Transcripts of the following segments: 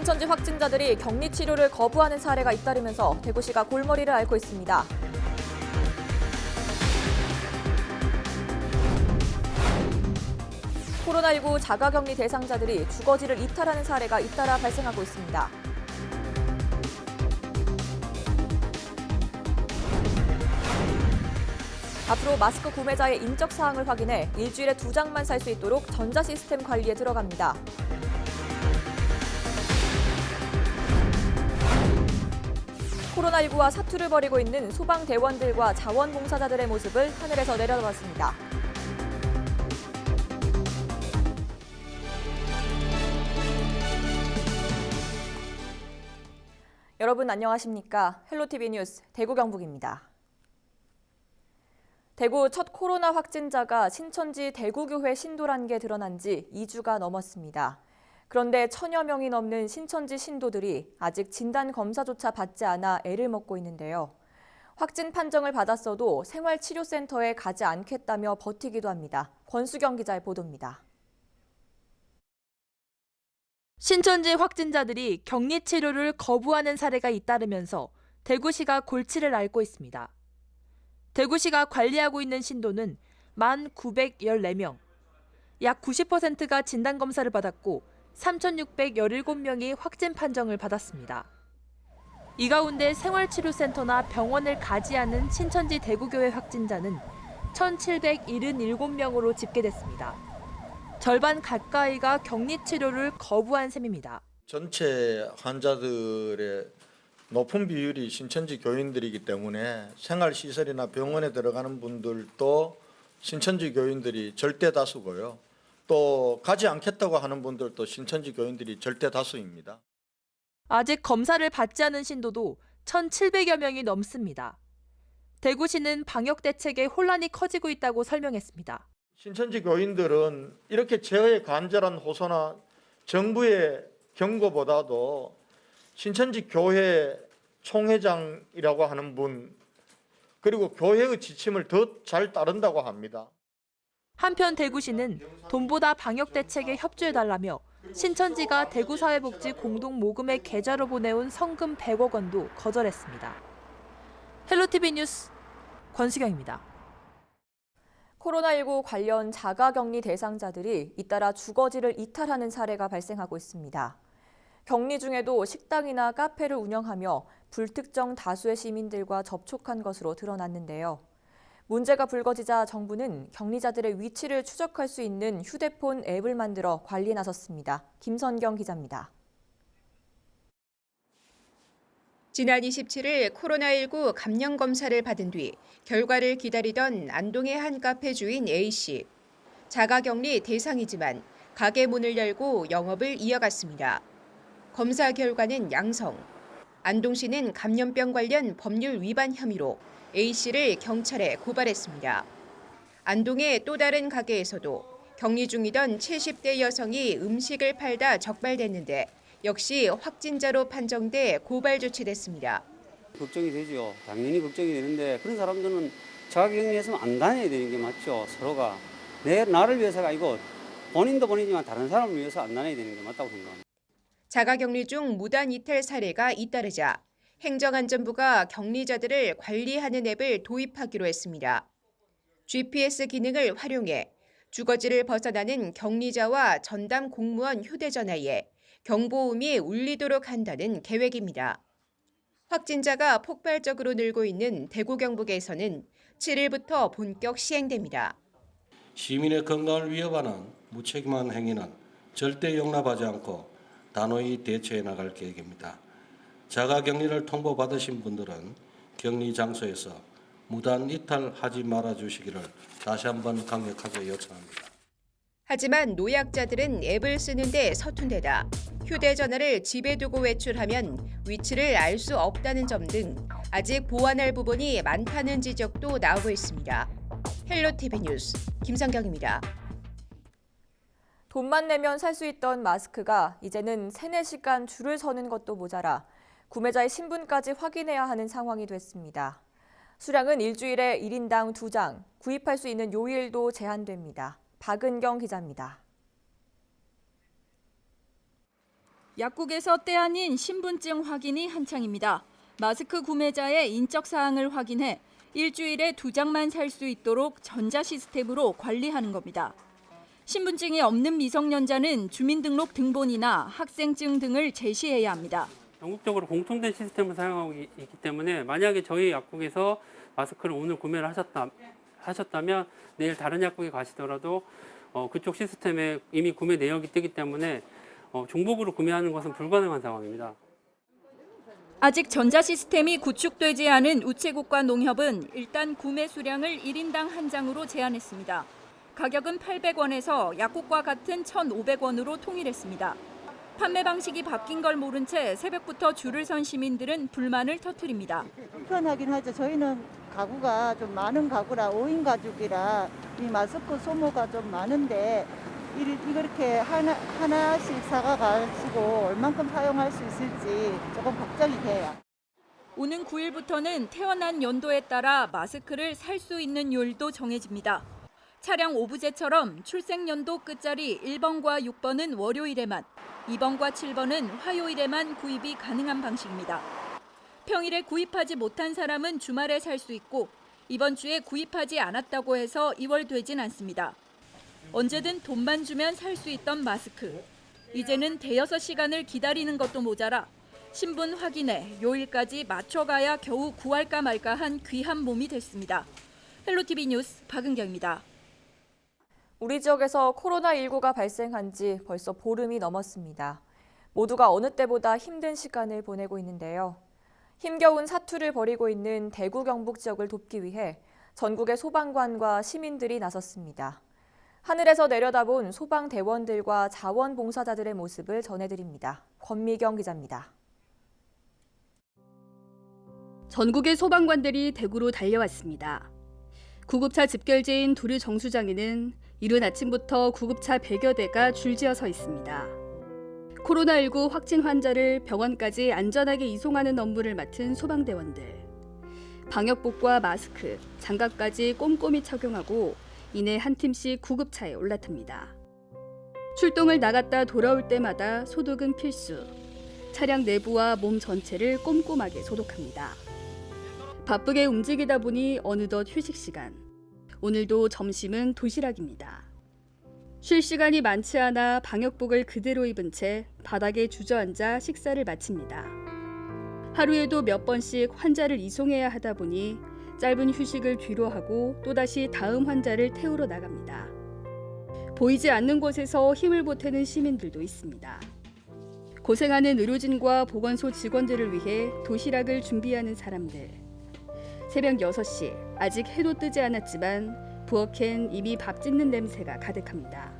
신천지 확진자들이 격리 치료를 거부하는 사례가 잇따르면서 대구시가 골머리를 앓고 있습니다. 코로나19 자가격리 대상자들이 주거지를 이탈하는 사례가 잇따라 발생하고 있습니다. 앞으로 마스크 구매자의 인적 사항을 확인해 일주일에 두 장만 살 수 있도록 전자 시스템 관리에 들어갑니다. 코로나19와 사투를 벌이고 있는 소방대원들과 자원봉사자들의 모습을 하늘에서 내려다봤습니다. 여러분 안녕하십니까? 헬로티비 뉴스 대구 경북입니다. 대구 첫 코로나 확진자가 신천지 대구교회 신도란게 드러난 지 2주가 넘었습니다. 그런데 천여 명이 넘는 신천지 신도들이 아직 진단 검사조차 받지 않아 애를 먹고 있는데요. 확진 판정을 받았어도 생활치료센터에 가지 않겠다며 버티기도 합니다. 권수경 기자의 보도입니다. 신천지 확진자들이 격리 치료를 거부하는 사례가 잇따르면서 대구시가 골치를 앓고 있습니다. 대구시가 관리하고 있는 신도는 1,914명. 약 90%가 진단검사를 받았고 3,617명이 확진 판정을 받았습니다. 이 가운데 생활치료센터나 병원을 가지 않은 신천지 대구교회 확진자는 1,777명으로 집계됐습니다. 절반 가까이가 격리 치료를 거부한 셈입니다. 전체 환자들의 높은 비율이 신천지 교인들이기 때문에 생활 시설이나 병원에 들어가는 분들도 신천지 교인들이 절대 다수고요. 또 가지 않겠다고 하는 분들도 신천지 교인들이 절대 다수입니다. 아직 검사를 받지 않은 신도도 1,700여 명이 넘습니다. 대구시는 방역 대책에 혼란이 커지고 있다고 설명했습니다. 신천지 교인들은 이렇게 제어의 간절한 호소나 정부의 경고보다도 신천지 교회 총회장이라고 하는 분 그리고 교회의 지침을 더 잘 따른다고 합니다. 한편 대구시는 돈보다 방역 대책에 협조해달라며 신천지가 대구사회복지 공동모금회 계좌로 보내온 성금 100억 원도 거절했습니다. 헬로티비 뉴스 권수경입니다. 코로나19 관련 자가격리 대상자들이 잇따라 주거지를 이탈하는 사례가 발생하고 있습니다. 격리 중에도 식당이나 카페를 운영하며 불특정 다수의 시민들과 접촉한 것으로 드러났는데요. 문제가 불거지자 정부는 격리자들의 위치를 추적할 수 있는 휴대폰 앱을 만들어 관리에 나섰습니다. 김선경 기자입니다. 지난 27일 코로나19 감염 검사를 받은 뒤 결과를 기다리던 안동의 한 카페 주인 A씨. 자가격리 대상이지만 가게 문을 열고 영업을 이어갔습니다. 검사 결과는 양성. 안동시는 감염병 관련 법률 위반 혐의로 A씨를 경찰에 고발했습니다. 안동의 또 다른 가게에서도 격리 중이던 70대 여성이 음식을 팔다 적발됐는데 역시 확진자로 판정돼 고발 조치됐습니다. 걱정이 되죠. 당연히 걱정이 되는데 그런 사람들은 자가격리했으면 안 다녀야 되는 게 맞죠. 서로가 내 나를 위해서가 아니고 본인도 본인이지만 다른 사람을 위해서 안 다녀야 되는 게 맞다고 생각합니다. 자가격리 중 무단 이탈 사례가 잇따르자 행정안전부가 격리자들을 관리하는 앱을 도입하기로 했습니다. GPS 기능을 활용해 주거지를 벗어나는 격리자와 전담 공무원 휴대전화에 경보음이 울리도록 한다는 계획입니다. 확진자가 폭발적으로 늘고 있는 대구 경북에서는 7일부터 본격 시행됩니다. 시민의 건강을 위협하는 무책임한 행위는 절대 용납하지 않고 단호히 대처해 나갈 계획입니다. 자가격리를 통보받으신 분들은 격리 장소에서 무단 이탈하지 말아 주시기를 다시 한번 강력하게 요청합니다. 하지만 노약자들은 앱을 쓰는데 서툰 데다 휴대전화를 집에 두고 외출하면 위치를 알 수 없다는 점 등 아직 보완할 부분이 많다는 지적도 나오고 있습니다. 헬로티비 뉴스 김성경입니다. 돈만 내면 살 수 있던 마스크가 이제는 3, 4시간 줄을 서는 것도 모자라 구매자의 신분까지 확인해야 하는 상황이 됐습니다. 수량은 일주일에 1인당 2장, 구입할 수 있는 요일도 제한됩니다. 박은경 기자입니다. 약국에서 때 아닌 신분증 확인이 한창입니다. 마스크 구매자의 인적 사항을 확인해 일주일에 두 장만 살 수 있도록 전자 시스템으로 관리하는 겁니다. 신분증이 없는 미성년자는 주민등록 등본이나 학생증 등을 제시해야 합니다. 전국적으로 공통된 시스템을 사용하고 이- 있기 때문에 만약에 저희 약국에서 마스크를 오늘 구매를 하셨다, 하셨다면 내일 다른 약국에 가시더라도 어, 그쪽 시스템에 이미 구매 내역이 뜨기 때문에 어, 중복으로 구매하는 것은 불가능한 상황입니다. 아직 전자 시스템이 구축되지 않은 우체국과 농협은 일단 구매 수량을 1인당 한 장으로 제한했습니다. 가격은 800원에서 약국과 같은 1,500원으로 통일했습니다. 판매 방식이 바뀐 걸 모른 채 새벽부터 줄을 선 시민들은 불만을 터뜨립니다. 불편하긴 하죠. 저희는 가구가 좀 많은 가구라 5인 가족이라 이 마스크 소모가 좀 많은데 이- 이렇게 하나, 하나씩 사가 가지고 얼만큼 사용할 수 있을지 조금 걱정이 돼요. 오는 9일부터는 태어난 연도에 따라 마스크를 살 수 있는 요일도 정해집니다. 차량 오브제처럼 출생 연도 끝자리 1번과 6번은 월요일에만, 2번과 7번은 화요일에만 구입이 가능한 방식입니다. 평일에 구입하지 못한 사람은 주말에 살 수 있고 이번 주에 구입하지 않았다고 해서 이월되진 않습니다. 언제든 돈만 주면 살 수 있던 마스크. 이제는 대여섯 시간을 기다리는 것도 모자라 신분 확인에 요일까지 맞춰가야 겨우 구할까 말까 한 귀한 몸이 됐습니다. 헬로티비 뉴스 박은경입니다. 우리 지역에서 코로나19가 발생한 지 벌써 보름이 넘었습니다. 모두가 어느 때보다 힘든 시간을 보내고 있는데요. 힘겨운 사투를 벌이고 있는 대구 경북 지역을 돕기 위해 전국의 소방관과 시민들이 나섰습니다. 하늘에서 내려다본 소방대원들과 자원봉사자들의 모습을 전해드립니다. 권미경 기자입니다. 전국의 소방관들이 대구로 달려왔습니다. 구급차 집결지인 두류 정수장에는 이른 아침부터 구급차 100여 대가 줄지어 서 있습니다. 코로나19 확진 환자를 병원까지 안전하게 이송하는 업무를 맡은 소방대원들. 방역복과 마스크, 장갑까지 꼼꼼히 착용하고 이내 한 팀씩 구급차에 올라탑니다. 출동을 나갔다 돌아올 때마다 소독은 필수. 차량 내부와 몸 전체를 꼼꼼하게 소독합니다. 바쁘게 움직이다 보니 어느덧 휴식 시간. 오늘도 점심은 도시락입니다. 쉴 시간이 많지 않아 방역복을 그대로 입은 채 바닥에 주저앉아 식사를 마칩니다. 하루에도 몇 번씩 환자를 이송해야 하다 보니 짧은 휴식을 뒤로 하고 또다시 다음 환자를 태우러 나갑니다. 보이지 않는 곳에서 힘을 보태는 시민들도 있습니다. 고생하는 의료진과 보건소 직원들을 위해 도시락을 준비하는 사람들. 새벽 6시 아직 해도 뜨지 않았지만 부엌엔 이미 밥 짓는 냄새가 가득합니다.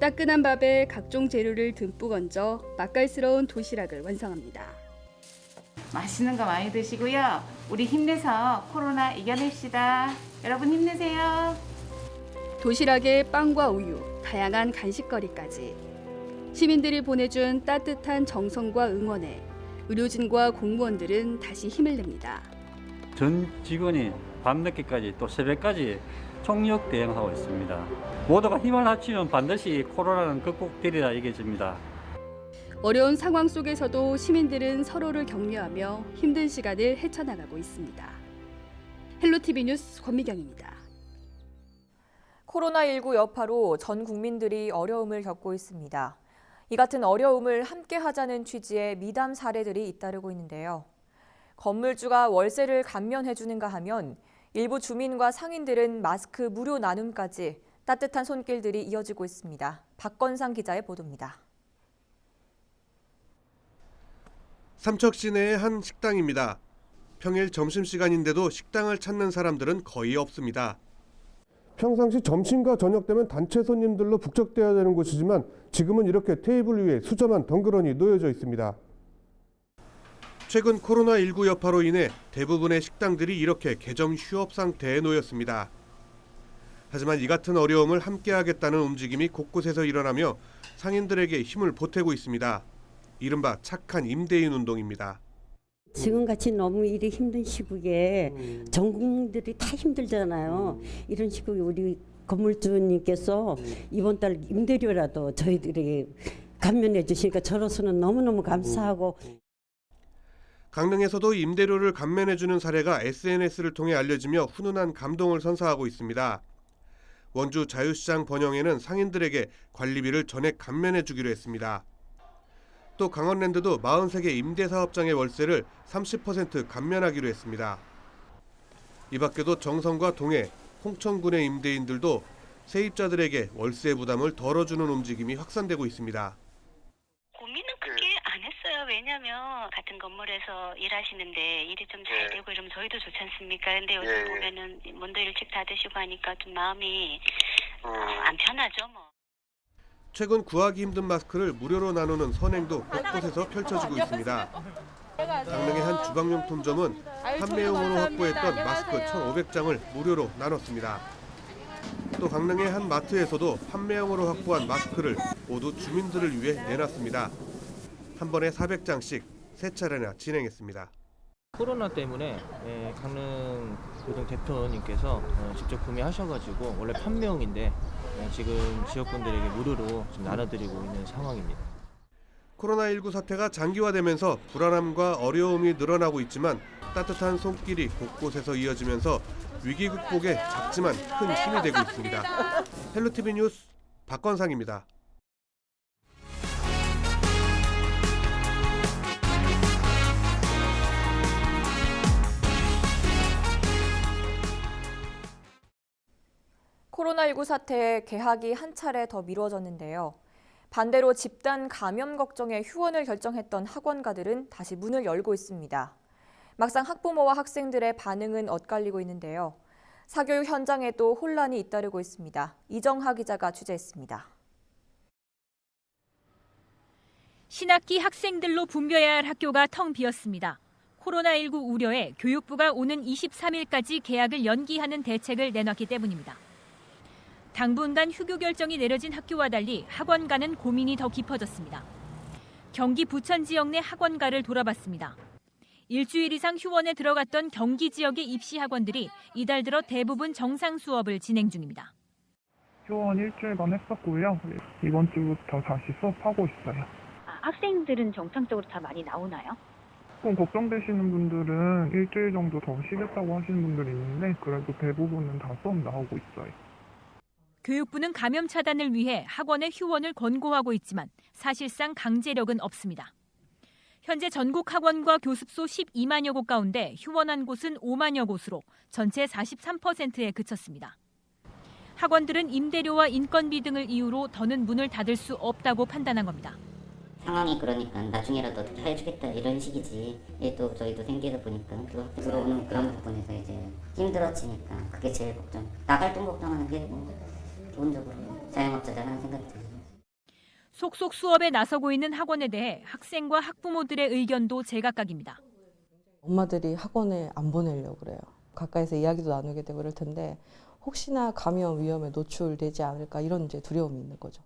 따끈한 밥에 각종 재료를 듬뿍 얹어 맛깔스러운 도시락을 완성합니다. 맛있는 거 많이 드시고요. 우리 힘내서 코로나 이겨냅시다. 여러분 힘내세요. 도시락에 빵과 우유, 다양한 간식거리까지. 시민들이 보내준 따뜻한 정성과 응원에 의료진과 공무원들은 다시 힘을 냅니다. 전 직원이 밤늦게까지 또 새벽까지 총력 대응하고 있습니다. 모두가 힘을 합치면 반드시 코로나는 극복되리라 여겨집니다. 어려운 상황 속에서도 시민들은 서로를 격려하며 힘든 시간을 헤쳐나가고 있습니다. 헬로티비 뉴스 권미경입니다. 코로나19 여파로 전 국민들이 어려움을 겪고 있습니다. 이 같은 어려움을 함께 하자는 취지의 미담 사례들이 잇따르고 있는데요. 건물주가 월세를 감면해주는가 하면 일부 주민과 상인들은 마스크 무료 나눔까지 따뜻한 손길들이 이어지고 있습니다. 박건상 기자의 보도입니다. 삼척 시내의 한 식당입니다. 평일 점심시간인데도 식당을 찾는 사람들은 거의 없습니다. 평상시 점심과 저녁 되면 단체 손님들로 북적대야 되는 곳이지만 지금은 이렇게 테이블 위에 수저만 덩그러니 놓여져 있습니다. 최근 코로나19 여파로 인해 대부분의 식당들이 이렇게 개점 휴업 상태에 놓였습니다. 하지만 이 같은 어려움을 함께하겠다는 움직임이 곳곳에서 일어나며 상인들에게 힘을 보태고 있습니다. 이른바 착한 임대인 운동입니다. 지금같이 너무 일이 힘든 시국에 전 국민들이 다 힘들잖아요. 이런 시국에 우리 건물주님께서 이번 달 임대료라도 저희들에게 감면해 주시니까 저로서는 너무너무 감사하고 강릉에서도 임대료를 감면해주는 사례가 SNS를 통해 알려지며 훈훈한 감동을 선사하고 있습니다. 원주 자유시장 번영에는 상인들에게 관리비를 전액 감면해주기로 했습니다. 또 강원랜드도 43개 임대사업장의 월세를 30% 감면하기로 했습니다. 이 밖에도 정선과 동해, 홍천군의 임대인들도 세입자들에게 월세 부담을 덜어주는 움직임이 확산되고 있습니다. 고민은 크게 안 했어요. 왜냐면 같은 건물에서 일하시는데 일이 좀잘 되고 이러면 저희도 좋지 않습니까? 근데 요즘 보면은 문도 일찍 닫으시고 하니까 좀 마음이 어, 안 편하죠, 뭐. 최근 구하기 힘든 마스크를 무료로 나누는 선행도 곳곳에서 펼쳐지고 있습니다. 강릉의 한 주방용품점은 판매용으로 확보했던 마스크 1,500장을 무료로 나눴습니다. 또 강릉의 한 마트에서도 판매용으로 확보한 마스크를 모두 주민들을 위해 내놨습니다. 한 번에 400장씩 세 차례나 진행했습니다. 코로나 때문에 예, 강릉 고등 대표님께서 어, 직접 구매하셔가지고 원래 판매용인데 예, 지금 지역분들에게 무료로 좀 나눠드리고 있는 상황입니다. 코로나19 사태가 장기화되면서 불안함과 어려움이 늘어나고 있지만 따뜻한 손길이 곳곳에서 이어지면서 위기 극복에 작지만 큰 힘이 되고 있습니다. 헬로티비 뉴스 박건상입니다. 코로나19 사태에 개학이 한 차례 더 미뤄졌는데요. 반대로 집단 감염 걱정에 휴원을 결정했던 학원가들은 다시 문을 열고 있습니다. 막상 학부모와 학생들의 반응은 엇갈리고 있는데요. 사교육 현장에도 혼란이 잇따르고 있습니다. 이정하 기자가 취재했습니다. 신학기 학생들로 붐벼야 할 학교가 텅 비었습니다. 코로나19 우려에 교육부가 오는 23일까지 개학을 연기하는 대책을 내놨기 때문입니다. 당분간 휴교 결정이 내려진 학교와 달리 학원가는 고민이 더 깊어졌습니다. 경기 부천 지역 내 학원가를 돌아봤습니다. 일주일 이상 휴원에 들어갔던 경기 지역의 입시 학원들이 이달 들어 대부분 정상 수업을 진행 중입니다. 휴원 일주일간 했었고요. 이번 주부터 다시 수업하고 있어요. 학생들은 정상적으로 다 많이 나오나요? 조금 걱정되시는 분들은 일주일 정도 더 쉬겠다고 하시는 분들이 있는데 그래도 대부분은 다 수업 나오고 있어요. 교육부는 감염 차단을 위해 학원의 휴원을 권고하고 있지만 사실상 강제력은 없습니다. 현재 전국 학원과 교습소 12만여 곳 가운데 휴원한 곳은 5만여 곳으로 전체 43%에 그쳤습니다. 학원들은 임대료와 인건비 등을 이유로 더는 문을 닫을 수 없다고 판단한 겁니다. 상황이 그러니까 나중에라도 어떻게 해주겠다 이런 식이지 또 저희도 생기다 보니까 또 들어오는 그런 부분에서 이제 힘들어지니까 그게 제일 걱정 나갈 돈 걱정하는 게뭐 기 본적으로 자영업자라는 생각이 들어요. 속속 수업에 나서고 있는 학원에 대해 학생과 학부모들의 의견도 제각각입니다. 엄마들이 학원에 안 보내려고 그래요. 가까이서 이야기도 나누게 되고 그럴 텐데 혹시나 감염 위험에 노출되지 않을까 이런 이제 두려움이 있는 거죠.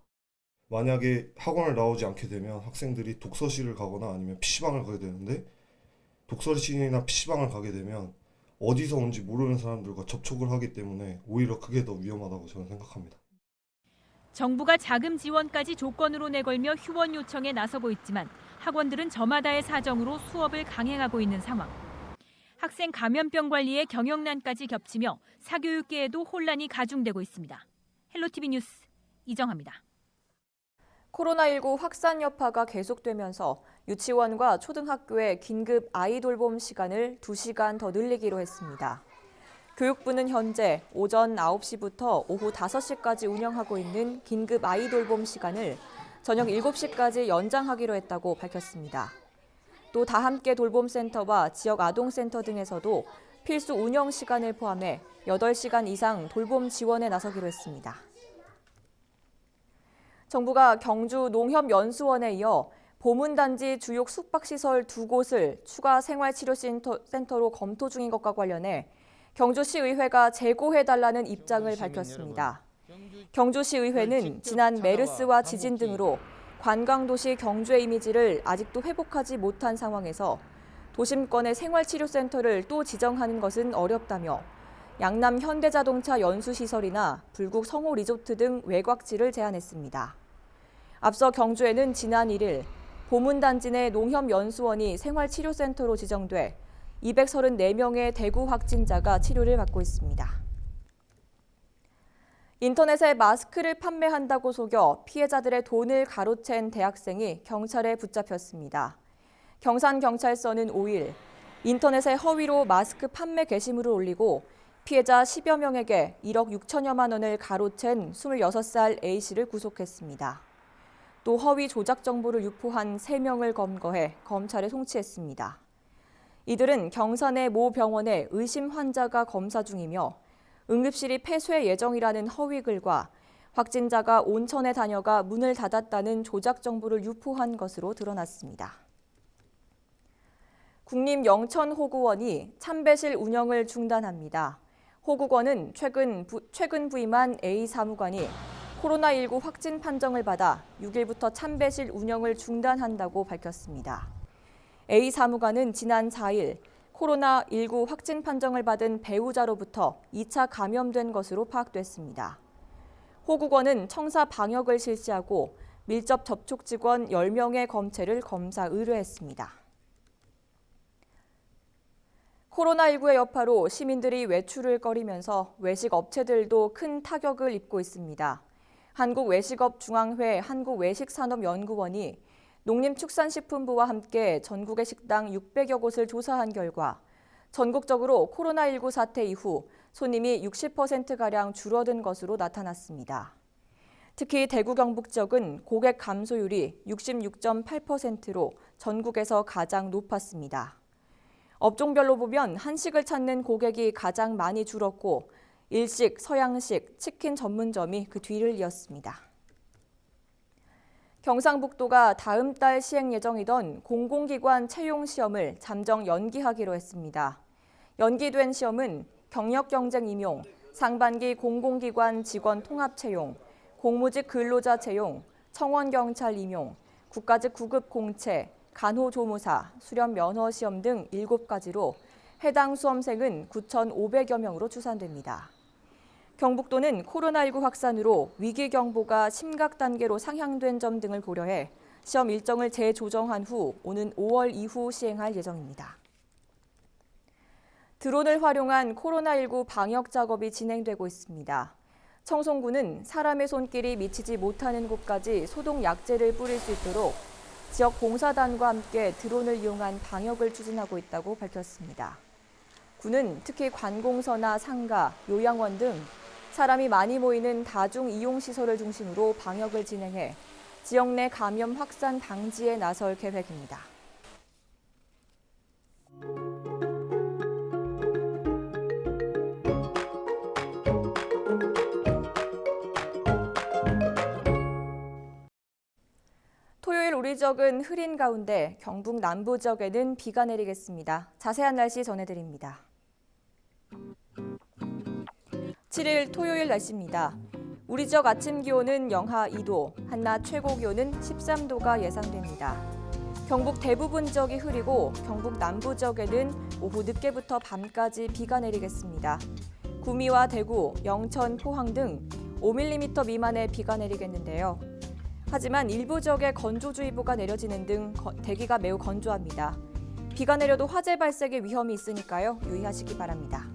만약에 학원을 나오지 않게 되면 학생들이 독서실을 가거나 아니면 PC방을 가게 되는데 독서실이나 PC방을 가게 되면 어디서 온지 모르는 사람들과 접촉을 하기 때문에 오히려 그게 더 위험하다고 저는 생각합니다. 정부가 자금 지원까지 조건으로 내걸며 휴원 요청에 나서고 있지만 학원들은 저마다의 사정으로 수업을 강행하고 있는 상황. 학생 감염병 관리에 경영난까지 겹치며 사교육계에도 혼란이 가중되고 있습니다. 헬로티비 뉴스 이정합니다. 코로나19 확산 여파가 계속되면서 유치원과 초등학교의 긴급 아이 돌봄 시간을 2시간 더 늘리기로 했습니다. 교육부는 현재 오전 9시부터 오후 5시까지 운영하고 있는 긴급 아이 돌봄 시간을 저녁 7시까지 연장하기로 했다고 밝혔습니다. 또 다함께 돌봄센터와 지역 아동센터 등에서도 필수 운영 시간을 포함해 8시간 이상 돌봄 지원에 나서기로 했습니다. 정부가 경주 농협연수원에 이어 보문단지 주요 숙박시설 두 곳을 추가 생활치료센터로 검토 중인 것과 관련해 경주시의회가 재고해달라는 입장을 밝혔습니다. 경주시의회는 지난 메르스와 지진 등으로 관광도시 경주의 이미지를 아직도 회복하지 못한 상황에서 도심권의 생활치료센터를 또 지정하는 것은 어렵다며 양남 현대자동차 연수시설이나 불국 성호 리조트 등 외곽지를 제안했습니다. 앞서 경주에는 지난 1일 보문단지 내 농협연수원이 생활치료센터로 지정돼 234명의 대구 확진자가 치료를 받고 있습니다. 인터넷에 마스크를 판매한다고 속여 피해자들의 돈을 가로챈 대학생이 경찰에 붙잡혔습니다. 경산경찰서는 5일 인터넷에 허위로 마스크 판매 게시물을 올리고 피해자 10여 명에게 1억 6천여만 원을 가로챈 26살 A씨를 구속했습니다. 또 허위 조작 정보를 유포한 3명을 검거해 검찰에 송치했습니다. 이들은 경산의 모 병원에 의심 환자가 검사 중이며 응급실이 폐쇄 예정이라는 허위 글과 확진자가 온천에 다녀가 문을 닫았다는 조작 정보를 유포한 것으로 드러났습니다. 국립영천호구원이 참배실 운영을 중단합니다. 호구원은 최근, 부, 최근 부임한 A 사무관이 코로나19 확진 판정을 받아 6일부터 참배실 운영을 중단한다고 밝혔습니다. A 사무관은 지난 4일 코로나19 확진 판정을 받은 배우자로부터 2차 감염된 것으로 파악됐습니다. 호국원은 청사 방역을 실시하고 밀접 접촉 직원 10명의 검체를 검사 의뢰했습니다. 코로나19의 여파로 시민들이 외출을 꺼리면서 외식 업체들도 큰 타격을 입고 있습니다. 한국외식업중앙회 한국외식산업연구원이 농림축산식품부와 함께 전국의 식당 600여 곳을 조사한 결과 전국적으로 코로나19 사태 이후 손님이 60%가량 줄어든 것으로 나타났습니다. 특히 대구 경북 지역은 고객 감소율이 66.8%로 전국에서 가장 높았습니다. 업종별로 보면 한식을 찾는 고객이 가장 많이 줄었고 일식, 서양식, 치킨 전문점이 그 뒤를 이었습니다. 경상북도가 다음 달 시행 예정이던 공공기관 채용 시험을 잠정 연기하기로 했습니다. 연기된 시험은 경력 경쟁 임용, 상반기 공공기관 직원 통합 채용, 공무직 근로자 채용, 청원 경찰 임용, 국가직 구급 공채, 간호조무사, 수련 면허 시험 등 7가지로 해당 수험생은 9,500여 명으로 추산됩니다. 경북도는 코로나19 확산으로 위기 경보가 심각 단계로 상향된 점 등을 고려해 시험 일정을 재조정한 후 오는 5월 이후 시행할 예정입니다. 드론을 활용한 코로나19 방역 작업이 진행되고 있습니다. 청송군은 사람의 손길이 미치지 못하는 곳까지 소독 약제를 뿌릴 수 있도록 지역 봉사단과 함께 드론을 이용한 방역을 추진하고 있다고 밝혔습니다. 군은 특히 관공서나 상가, 요양원 등 사람이 많이 모이는 다중 이용 시설을 중심으로 방역을 진행해 지역 내 감염 확산 방지에 나설 계획입니다. 우리 지역은 흐린 가운데 경북 남부 지역에는 비가 내리겠습니다. 자세한 날씨 전해드립니다. 7일 토요일 날씨입니다. 우리 지역 아침 기온은 영하 2도, 한낮 최고 기온은 13도가 예상됩니다. 경북 대부분 지역이 흐리고 경북 남부 지역에는 오후 늦게부터 밤까지 비가 내리겠습니다. 구미와 대구, 영천, 포항 등 5mm 미만의 비가 내리겠는데요. 하지만 일부 지역에 건조주의보가 내려지는 등 대기가 매우 건조합니다. 비가 내려도 화재 발생의 위험이 있으니까요. 유의하시기 바랍니다.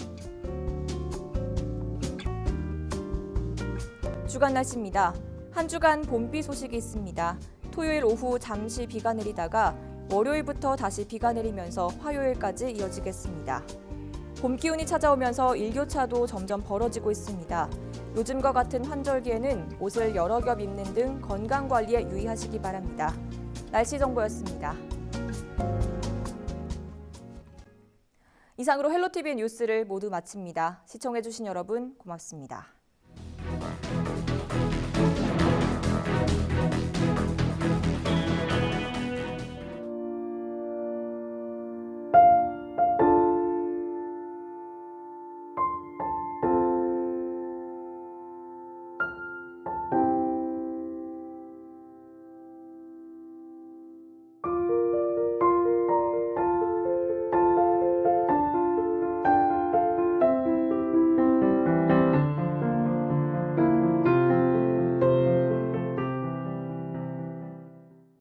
주간 날씨입니다. 한 주간 봄비 소식이 있습니다. 토요일 오후 잠시 비가 내리다가 월요일부터 다시 비가 내리면서 화요일까지 이어지겠습니다. 봄 기운이 찾아오면서 일교차도 점점 벌어지고 있습니다. 요즘과 같은 환절기에는 옷을 여러 겹 입는 등 건강 관리에 유의하시기 바랍니다. 날씨 정보였습니다. 이상으로 헬로티비 뉴스를 모두 마칩니다. 시청해주신 여러분 고맙습니다.